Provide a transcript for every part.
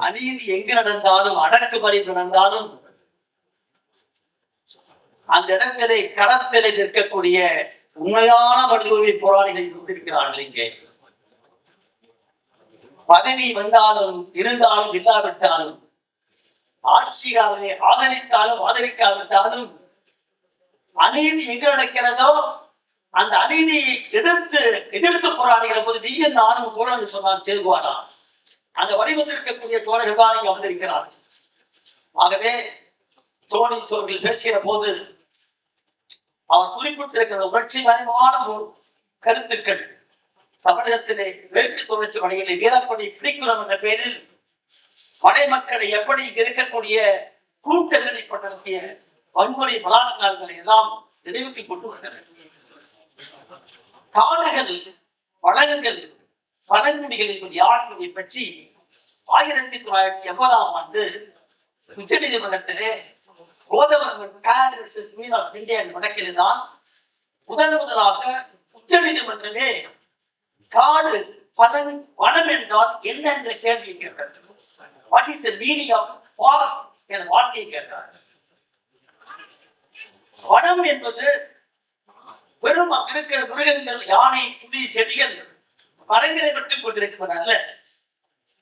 அநீதி எங்கு நடந்தாலும் அடக்குமுறை நடந்தாலும் அந்த இடத்திலே களத்திலே நிற்கக்கூடிய உண்மையான மனித உரிமை போராளிகள் இருந்திருக்கிறார்கள் இங்கே. பதவி வந்தாலும் இருந்தாலும் இல்லாவிட்டாலும் ஆட்சியாளரை ஆதரித்தாலும் ஆதரிக்காவிட்டாலும் அநீதி எங்கு நடக்கிறதோ அந்த அநீதியை எதிர்த்து எதிர்த்து போராடுகிற போது நீயும் நானும் கூட சொன்னான் சேகுவானா அந்த வழிவந்திருக்கக்கூடிய தோழர்கள் தான் இங்கு வந்திருக்கிறார் ஆகவே சோனி சோர்கள் பேசுகிற போது அவர் குறிப்பிட்டிருக்கிற உணர்ச்சி மயமான ஒரு கருத்துக்கள் தமிழகத்திலே வேட்பு தொடர்ச்சி வகையிலே வீரப்படி பிடிக்கிறோம் என்ற பேரில் படை மக்களை எப்படி இருக்கக்கூடிய கூட்டங்களை நடத்திய வன்முறை பலாத்காரங்களை எல்லாம் நினைவுக்கு கொண்டு வந்தனர். காடுகள் வளங்கள் பழங்குடிகள் என்பது யார் என்பதை பற்றி ஆயிரத்தி தொள்ளாயிரத்தி எண்பதாம் ஆண்டு உச்ச நீதிமன்றத்திலே கோதவர்மன் பேர் வழக்கில் தான் முதன் முதலாக உச்ச நீதிமன்றமே காடு பதன் வனம் என்றால் என்ன என்ற கேள்வியை கேட்டது what is the meaning of forest என்ற வார்த்தையை கேட்டார். வனம் என்பது வெறும் அங்க இருக்கிற மிருகங்கள் யானை புலி செடிகள் மரங்களை மட்டும் கொண்டிருப்பது அல்ல.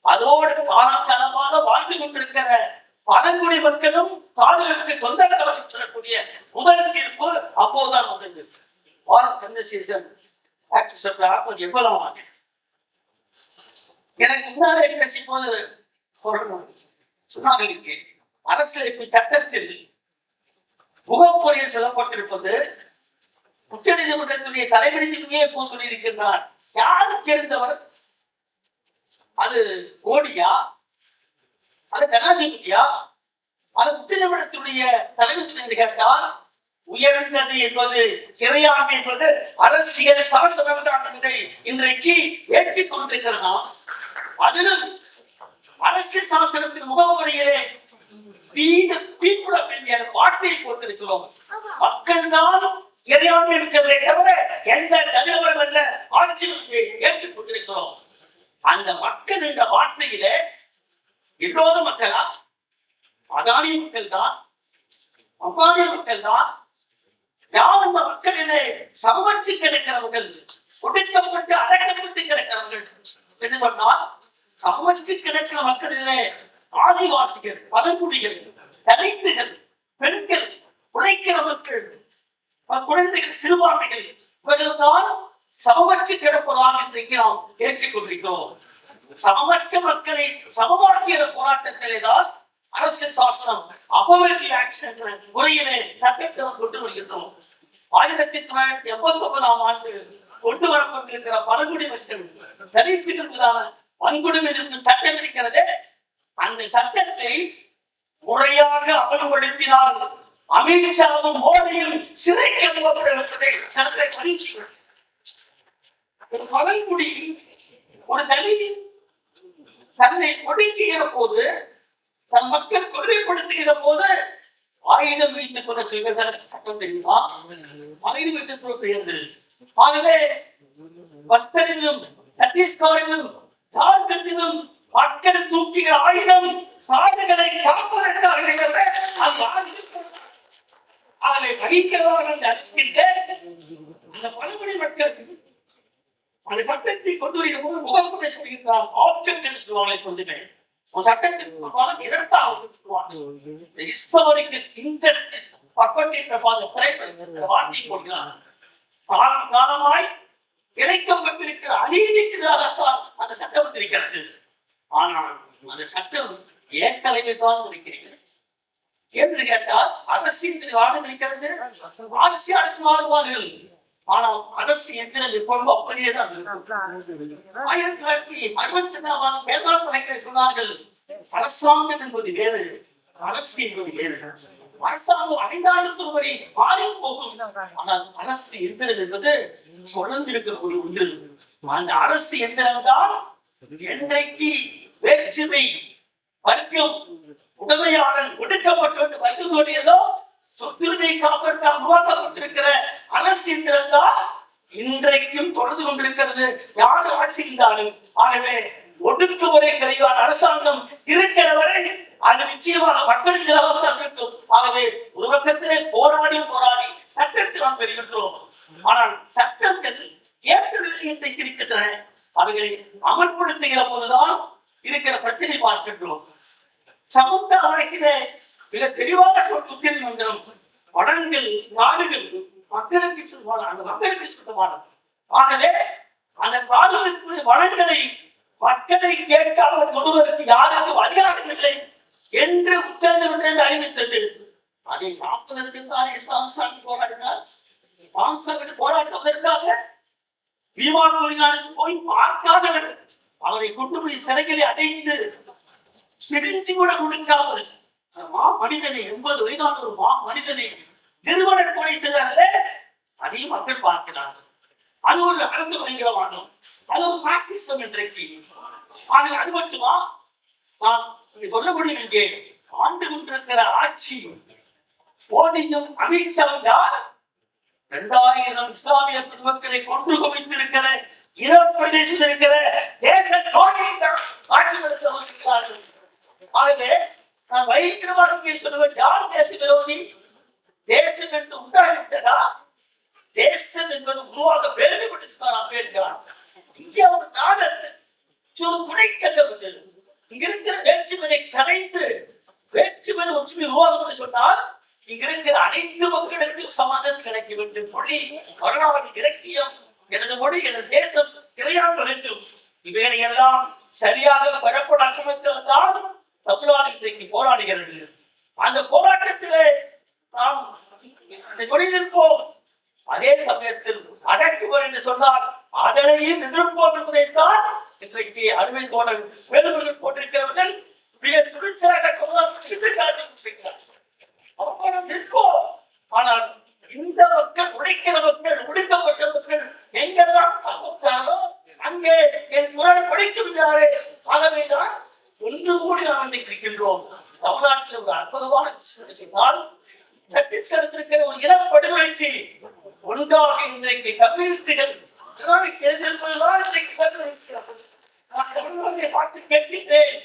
அதோடு காலகாலமாக வாழ்ந்து கொண்டிருக்கிற பழங்குடி மக்களும் காடுகளுக்கு சொந்தக்காரர்கள் சொல்லக்கூடிய முதல் தீர்ப்பு அப்போதுதான் வந்தது பாரத் கன்வர்சேஷன் ஆக்ட் எவ்வளவு ஆண்டு எனக்கு முன்னாலே பேசும்போது போது சொன்னார்கள் இங்கே அரசியலமைப்பு சட்டத்தில் முகப்பொறியில் சொல்லப்பட்டிருப்பது உச்ச நீதிமன்றத்துடைய தலைமையிலேயே போ சொல்லியிருக்கின்றார். யார் தெரிந்தவர்? அது கோடியா அது ஜனாதிபதியா அது உச்ச நீதிமன்றத்துடைய தலைமை என்று கேட்டால் உயர்ந்தது என்பது இறையாண்மை என்பது அரசியல் சாசனம் தான் என்பதை இன்றைக்கு ஏற்றிக் கொண்டிருக்கிறதாம் அதிலும் அரசியல் சாசனத்தின் முகமுறையிலே be the என்ற வார்த்தையை போட்டிருக்கிறோம். மக்கள் தான் இறையாண்மை இருக்கிறதே தவிர எந்த தனிநபரும் அல்ல ஆட்சி ஏற்றுக் கொண்டிருக்கிறோம். அந்த மக்கள் என்ற வார்த்தையில எல்லோரு மக்களா அதானிய மக்கள் தான் அம்பானிய மக்கள் தான் யார் மக்களிலே சமவச்சு கிடக்கிறவர்கள் ஒடுக்கப்பட்டு அடக்கப்பட்டு கிடக்கிறவர்கள் என்று சொன்னால் சமவச்சு கிடக்கிற மக்களிலே ஆதிவாசிகள் பழங்குடிகள் தலித்துகள் பெண்கள் உழைக்கிற மக்கள் குழந்தைகள் சிறுபான்மைகள் இவர்கள் தான் சமமற்று கிடப்பதாக இன்றைக்கு நாம் ஏற்றிக்கொண்டிருக்கிறோம் சமமற்ற மக்களை சமமாக்கிய போராட்டத்திலே தான் அரசியல் சாசனம் அபவர்கி ஆக்ஷன் என்ற முறையிலே சட்டத்தை கொண்டு வருகின்றோம். ஆயிரத்தி தொள்ளாயிரத்தி எண்பத்தி ஒன்பதாம் ஆண்டு கொண்டு வரப்பட்டிருக்கிற பழங்குடி மக்கள் தலித்துகள் வன்கொடுமை எதிர்ப்பு சட்டம் இருக்கிறதே அந்த சட்டத்தை முறையாக அமல்படுத்தினால் அமித்ஷாவும் மோடியும் சிறைக்கு அனுப்பப்பட்டிருப்பதை தங்களை ஒரு பழங்குடி ஒரு தலித் தன்னை ஒடுக்குகிற போது தன் மக்கள் கொடுமைப்படுத்துகிற போது ஆயுதம் வைத்து கொள்ள சொல்வதா சட்டம் தெரியுமா? ஆயுதம் வைத்து சொல்லப்படுகிறது ஆகவே பஸ்தரிலும் சத்தீஸ்கரிலும் ஜார்க்கண்டிலும் மக்களை தூக்குகிற ஆயுதம் காடுகளை காப்பதற்காக இருக்கிறது அந்த ஆயுதம் அதை வகிக்கிறவர்கள் அறிவிக்கின்ற அந்த பழங்குடி மக்கள் அந்த சட்டத்தை கொண்டு வருகிற போது முகப்புரை சொல்கின்றார். ஆப்ஜெக்ட் என்று சொல்லுவாங்க எப்பொழுதுமே ஒரு சட்டத்திற்கு முன்பாக எதற்காக சொல்லுவாங்க ஹிஸ்டாரிக்கல் இன்டெஸ்ட் பர்பட்டேட் வார்த்தை கொள்கிறார் காலம் காலமாய் இணைக்கப்பட்டிருக்கிற அநீதிக்கு எதிராகத்தான் அந்த சட்டம் வந்திருக்கிறது. ஆனால் அந்த சட்டம் ஏன் தலைமை தான் இருக்கிறது என்று கேட்டால் அரசியல் வாழ்ந்து இருக்கிறது ஆட்சியாளருக்கு ஆனால் அரசு எந்திரம் எப்பொழுதும் அப்படியே தான் ஆயிரத்தி தொள்ளாயிரத்தி அறுபத்தி ரெண்டாம் ஆண்டு வேதாந்த சொன்னார்கள் அரசாங்கம் என்பது வேறு அரசு என்பது வேறு. அரசாங்கம் ஐந்தாண்டுக்கு முறை மாறி போகும். ஆனால் அரசு எந்திரம் என்பது தொடர்ந்து இருக்கக்கூடிய ஒன்று. அந்த அரசு எந்திரம் தான் என்றைக்கு வேற்றுமை வர்க்கம் உடமையாளன் ஒடுக்கப்பட்டு வந்து சொத்துரிமை காப்பதற்காக உருவாக்கப்பட்டிருக்கிற அரசு எந்திரம் தான் இன்றைக்கும் தொடர்ந்து கொண்டிருக்கிறது. யார் ஆட்சி இருந்தாலும் ஆகவே ஒடுக்குமுறை கருவியான அரசாங்கம் இருக்கிற வரை அது நிச்சயமாக மக்களுக்கு லாபம் தான் இருக்கும் ஆகவே ஒரு பக்கத்திலே போராடி போராடி சட்டத்தை நாம் பெறுகின்றோம். ஆனால் சட்டங்கள் ஏற்கனவே இன்றைக்கு இருக்கின்றன. அவைகளை அமல்படுத்துகிற போதுதான் இருக்கிற பிரச்சனை பார்க்கின்றோம். சமூக வழக்கிலே மிக தெளிவாக சொல்ற உச்சநீதிமன்றம் வளங்கள் நாடுகள் மக்களுக்கு சொல்வான அந்த மக்களுக்கு சொந்தமானது ஆகவே அந்த நாடுகளுக்குரிய வளங்களை மக்களை கேட்காமல் தொடுவதற்கு யாருக்கும் அதிகாரம் இல்லை என்று உச்சநீதிமன்றம் அறிவித்தது. அதை காப்பதற்கு தான் சாமி போராடினார். சாமி போராட்டுவதற்காக பீமா கோரினானுக்கு போய் பார்க்காதவர். அவரை கொண்டு போய் சிறைகளை அடைந்து சிரிஞ்சு கூட கொடுக்காமல் மா மனிதனை எண்பது வயதான ஒரு மா மனிதனை. நிறுவனர் கொலை செய்தார்களே அதையும் மக்கள் பார்க்கிறார்கள். அது ஒரு அரசு பயங்கரவாதம். அது ஒரு மார்க்சிசம் இன்றைக்கு. ஆனால் அது மட்டுமா? நான் சொல்ல முடியும் இங்கே ஆண்டு கொண்டிருக்கிற ஆட்சி. மோடியும் அமித்ஷாவும் யார்? இரண்டாயிரம் இஸ்லாமிய பெருமக்களை கொன்று குவித்திருக்கிற இனப்பிரதேசத்தில் இருக்கிற தேச துரோகிகள் ஆட்சி ஆகவே நான் வைத்திருவாரம் சொல்லுவேன். யார் தேச விரோதி தேசம் என்று உண்டாகிவிட்டதா? தேசம் என்பது உருவாக வேண்டும் என்று சொன்னார் அம்பேத்கர். இங்கே ஒரு நாடு ஒரு துணை கண்டது இங்க இருக்கிற வேற்றுமையை கடைந்து வேற்றுமனை ஒற்றுமை உருவாகும் என்று சொன்னால் இங்க இருக்கிற அனைத்து மக்களுக்கும் சமாதானம் கிடைக்க வேண்டும். மொழி வரலாறு இலக்கியம் எனது மொழி எனது தேசம் இறையாண்ட வேண்டும். இவைகளை எல்லாம் சரியாக பெறப்படாமல் தான் தமிழ்நாடு இன்றைக்கு போராடுகிறது. அந்த போராட்டத்திலே நாம் அந்த தொழில்நுட்பம் அதே சமயத்தில் அடக்குவர் என்று சொன்னால் அதனையும் எதிர்ப்போம் என்பதைத்தான் இன்றைக்கு அருமை தோழர் வேலுமுருகன் போட்டிருக்கிறவர்கள் மிக துணிச்சலாக கொண்டாந்து காட்டியிருக்கிறார். அப்போ நிற்போம். ஆனால் இந்த மக்கள் உழைக்கிற மக்கள் மக்கள் எங்கெல்லாம் தப்புத்தாரோ அங்கே என் குரல் படிக்கவில்லையாரே ஆகவேதான் ஒன்று கூடி நாம் இன்றைக்கு இருக்கின்றோம் தமிழ்நாட்டில் ஒரு அற்புதமான சொன்னால் சத்தீஸ்கரத்தில் ஒரு இனப்படுகொலைக்கு ஒன்றாக இன்றைக்கு கம்யூனிஸ்டுகள் சேர்ந்திருப்பதுதான் இன்றைக்கு நான் பார்த்து கேட்கின்றேன்.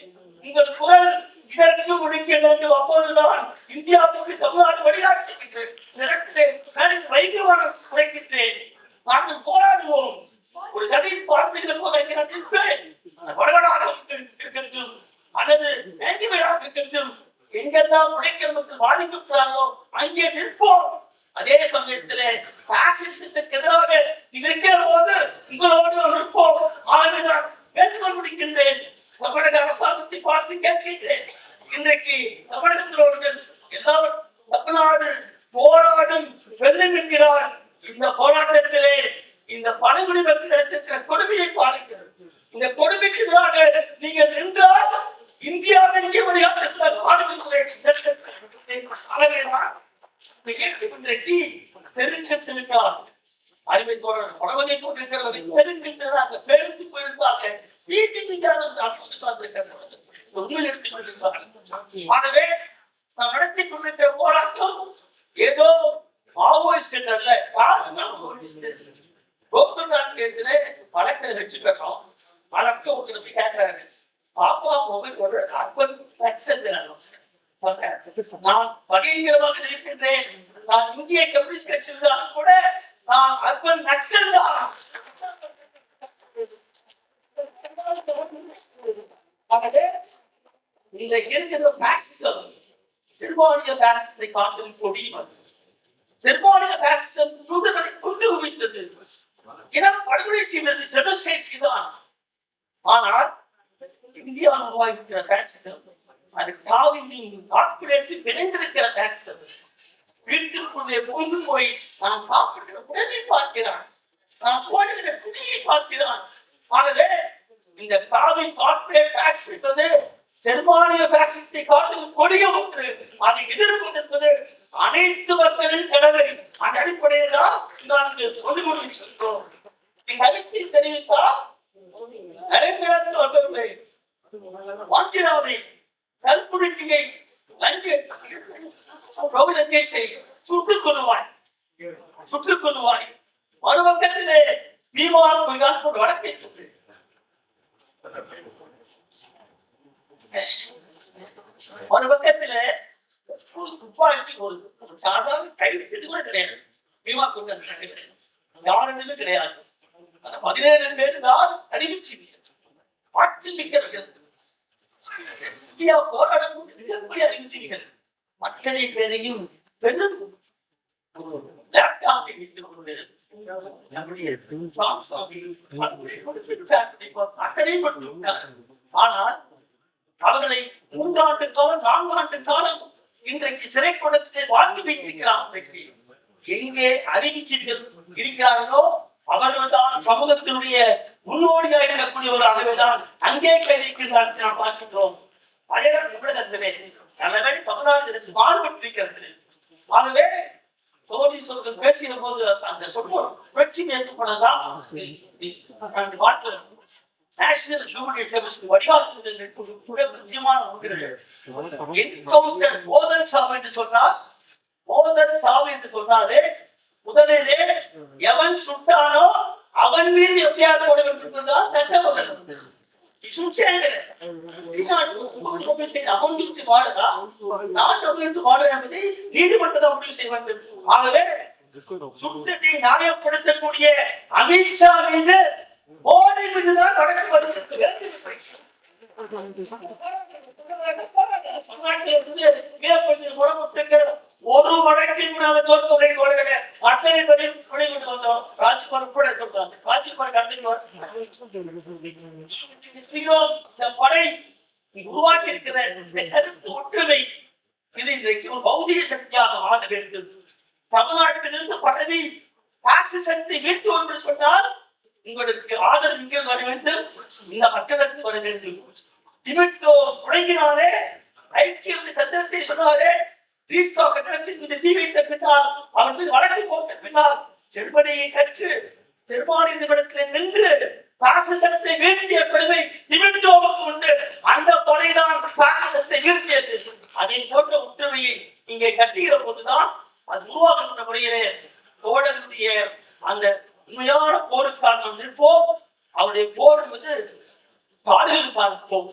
உங்கள் குரல் இதற்கு முடிக்க வேண்டும். அப்போதுதான் இந்தியாவுக்கு தமிழ்நாடு வழிகாட்டுகின்றது இந்த இடத்திலே நான் வைத்தியவாதம் குறைக்கின்றேன் நாங்கள் போராடுவோம் ஒரு கதை பார்த்துகிற போது அங்கே நான் நிற்பேன் அந்த வடகடாக இருக்கட்டும் அல்லது வேண்டிமையாக இருக்கட்டும் எங்கெல்லாம் உழைக்கிற மக்கள் பாதிக்கப்படுறாங்களோ அங்கே நிற்போம் அதே சமயத்திலே பாசிசத்துக்கு எதிராக இருக்கிற போது உங்களோடு நான் நிற்போம் ஆகவேதான் வேண்டுகோள் முடிக்கின்றேன் தமிழக அரசாங்கத்தை பார்த்து கேட்கின்றேன் இன்றைக்கு தமிழகத்திலவர்கள் எல்லாரும் தமிழ்நாடு போராடும் வெல்லும் என்கிறார் இந்த போராட்டத்திலே இந்த பழங்குடி மக்களிடத்திற்கு கொடுமையை பாருங்கள் இந்த கொடுமைக்கு எதிராக நீங்கள் நின்றால் இந்தியாவின் இங்கே விளையாட்டுகிறார் தெரிஞ்சிருக்கிறார் அறிவை தோழர் உணவகை கொண்டிருக்கிறவரை தெரிஞ்சிருக்கிறாங்க பேருந்து போயிருந்தாங்க பிஜேபி உண்மையில் எடுத்துக் ஆகவே நாம் நடத்தி கொண்டிருக்கிற போராட்டம் ஏதோ மாவோயிஸ்ட் அல்ல கோகுல்நாத் கேஸ்ல வழக்கை வச்சுக்கிறோம் வழக்க உங்களுக்கு கேட்கிறாரு. பாப்பா மொபைல் ஒரு அர்பன் நான் பகைங்கிறமாக இருக்கின்றேன். நான் இந்திய கம்யூனிஸ்ட் கட்சியில் கூட நான் அர்பன் நக்சல் தான் ஆகவே இன்றைக்கு இருக்கிற பாசிசம் சிறுபான்மைய பாசிசத்தை காட்டும் கொடி சிறுபான்மைய பாசிசம் யூதர்களை கொண்டு குவித்தது இனம் படுகொலை செய்தது ஜெனோசைட் தான். ஆனால் இந்தியாவில் உருவாகியிருக்கிற பாசிசம் அது காவியின் கார்பரேட்டில் விளைந்திருக்கிற பாசிசம் வீட்டுக்குள்ளே புகுந்து போய் நான் சாப்பிடுகிற உணவை பார்க்கிறான். நான் போடுகிற துணியை பார்க்கிறான். ஆகவே இந்த காவி கார்பரேட் பேசித்தது ஜெர்மானிய பேசிஸ்டை காட்டும் கொடிய ஒன்று. அதை எதிர்ப்பது என்பது அனைத்து மக்களின் கடமை. அந்த அடிப்படையில் தான் நாங்கள் கொண்டு கொண்டிருக்கிறோம் கருத்தை தெரிவித்தால் நரேந்திரன் அவர்களை வாஞ்சிராவை கல்புரிட்டியை லஞ்சை பிரபலங்கேஷை சுட்டுக் கொள்வாய் சுட்டுக் கொள்வாய் மறுபக்கத்திலே பீமான் ஒரு கால் போட்டு வடக்கை ஒரு பக்கத்துல ஒரு துப்பாக்கி ஒரு சாதாரண கைது கூட கிடையாது. பீமா கொண்டு யாருன்னு கிடையாது. அந்த பதினேழு பேர் நான் அறிவிச்சு ஆட்சி மிக்கவர்கள் இந்தியா போராடக்கூடிய எப்படி அறிவிச்சீர்கள் அத்தனை பேரையும் பெரும் ஒரு லேப்டாப்பை கொண்டு நம்முடைய அத்தனை ஆனால் அவர்களை மூன்றாண்டு காலம் நான்காண்டு காலம் இன்றைக்கு சிறை வாழ்ந்து வைத்திருக்கிறார் எங்கே அறிவிச்சீர்கள் இருக்கிறார்களோ அவர்கள் தான் சமூகத்தினுடைய முன்னோடியாக இருக்கக்கூடிய ஒரு அளவுதான் அங்கே கை நாம் பார்க்கின்றோம். பயணம் பழைய என்பதே நல்லபடி தமிழ்நாடு இதற்கு மாறுபட்டிருக்கிறது ஆகவே தோழி சொல்கள் பேசுகிற போது அந்த சொற்பொருள் வெற்றி ஏற்றுக்கொள்ளதான் பார்த்து நேஷனல் ஹியூமன் சர்வீஸ் வழிகாட்டுதல் மிக முக்கியமான ஒன்று என்கவுண்டர் மோதல் சாவு என்று சொன்னால் மோதல் சாவு என்று சொன்னாலே முதலிலே எவன் சுட்டானோ அவன் மீது எப்படியார் போட வேண்டும் என்றுதான் சட்ட முதல். நீதிமன்றம் முடிவு செய்வது ஆகவே சுத்தத்தை நியாயப்படுத்தக்கூடிய அமித்ஷா மீது மோடி மீதுதான் வழக்கு வருகிறது ஒரு வழக்கின் மேல தோற்கொடை கொள்கிற அத்தனை பேரையும் கொண்டு வந்தோம். ராஜ்குமார் உட்பட சொல்றாங்க ராஜ்குமார் கடந்து இந்த படை உருவாக்கி இருக்கிற கருத்து ஒற்றுமை இது இன்றைக்கு ஒரு பௌதிக சக்தியாக மாற வேண்டும். தமிழ்நாட்டிலிருந்து பரவி பாசிசத்தை வீழ்த்து என்று சொன்னால் உங்களுக்கு ஆதரவு இங்கே வர வேண்டும். இந்த மக்களுக்கு வர வேண்டும். டிமிட்டோ முழங்கினாலே ஐக்கிய தந்திரத்தை சொன்னாரே கிறிஸ்தவ கட்டணத்தின் மீது தீ வைத்த பின்னால் அவன் மீது வழக்கு போட்ட பின்னால் செருமனையை கற்று செருமானி நிமிடத்தில் நின்று பாசிசத்தை வீழ்த்திய பெருமை நிமிட்டோவுக்கு உண்டு. அந்த படைதான் பாசிசத்தை வீழ்த்தியது. அதை போன்ற ஒற்றுமையை இங்கே கட்டுகிற போதுதான் அது உருவாக்குகின்ற முறையிலே தோழருடைய அந்த உண்மையான போருக்காக நாம் நிற்போம் அவருடைய போர் என்பது பாடல்கள் பார்ப்போம்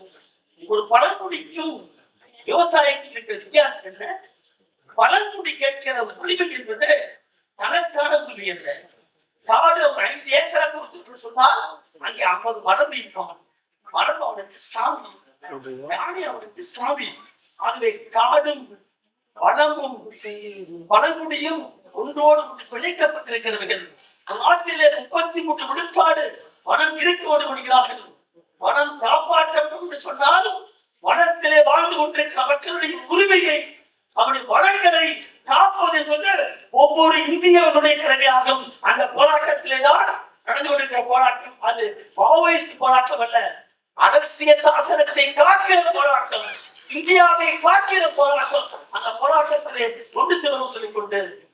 ஒரு பழங்குடிக்கும் விவசாயிக்கும் இருக்கிற வித்தியாசம் என்ன பழங்குடி கேட்கிற உரிமை என்பது தனக்கான உரிமை அல்ல காடு ஒரு ஐந்து ஏக்கரை கொடுத்து சொன்னால் அங்கே ஐம்பது மரம் இருக்கும். மரம் அவனுக்கு சாமி. யானை அவனுக்கு சாமி. ஆகவே காடும் வளமும் பழங்குடியும் ஒன்றோடு பிணைக்கப்பட்டிருக்கிறவர்கள். நாட்டிலே முப்பத்தி மூன்று விழுக்காடு வனம் இருக்கோடு முடிகிறார்கள் வனம் காப்பாற்றப்படும் என்று சொன்னால் வனத்திலே வாழ்ந்து கொண்டிருக்கிற மக்களுடைய உரிமையை அவருடைய வளங்களை ஒவ்வொரு இந்தியவனுடைய கடமையாகும். அந்த போராட்டத்திலே தான் நடந்து கொண்டிருக்கிற போராட்டம் அது. மாவோயிஸ்ட் போராட்டம் அல்ல. அரசியல் சாசனத்தை காக்கிற போராட்டம். இந்தியாவை காக்கிற போராட்டம். அந்த போராட்டத்திலே கொண்டு செல்லவும் சொல்லிக் கொண்டு